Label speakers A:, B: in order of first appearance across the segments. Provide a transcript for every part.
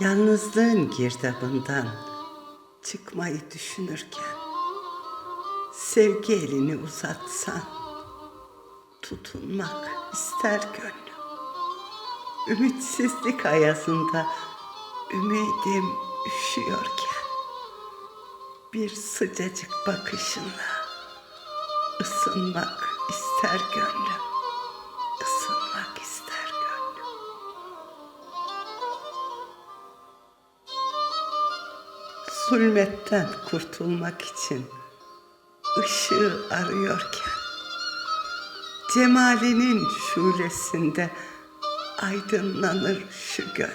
A: Yalnızlığın girdabından çıkmayı düşünürken sevgi elini uzatsan tutunmak ister gönlüm. Ümitsizlik ayazında ümidim üşüyorken bir sıcacık bakışınla ısınmak ister gönlüm. Zulmetten kurtulmak için ışığı arıyorken cemalinin şulesinde aydınlanır şu gönlüm.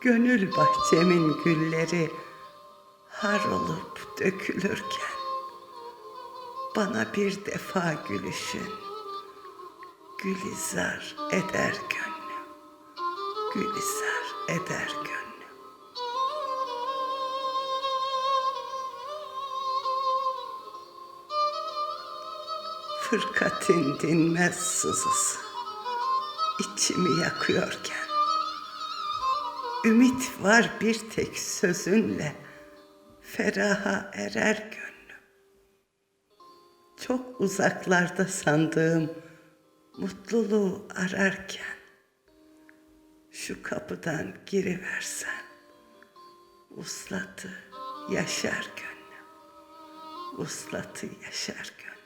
A: Gönül bahçemin gülleri har olup dökülürken bana bir defa gülüşün gülizar eder gönlüm. Gülizar eder gönlüm. Fırkatin dinmez sızısı içimi yakıyorken Ümit var bir tek sözünle feraha erer gönlüm. Çok uzaklarda sandığım mutluluğu ararken şu kapıdan giriversen uslatı yaşar gönlüm. Uslatı yaşar gönlüm.